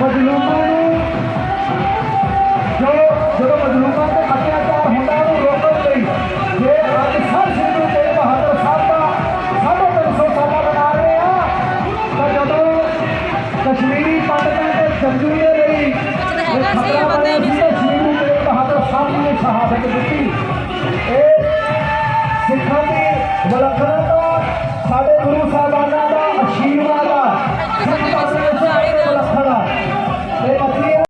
मजलूमों ने जो जो मजलूमों पे अत्याचार होता है रोकन गई ये पाकिस्तान सिंधु के बहादुर साहब का साढ़े तीन सौ साल बना रहे हैं तो जब कश्मीरी पाकिस्तान के जंगली रही कश्मीर के बहादुर साहब ने शहादत दी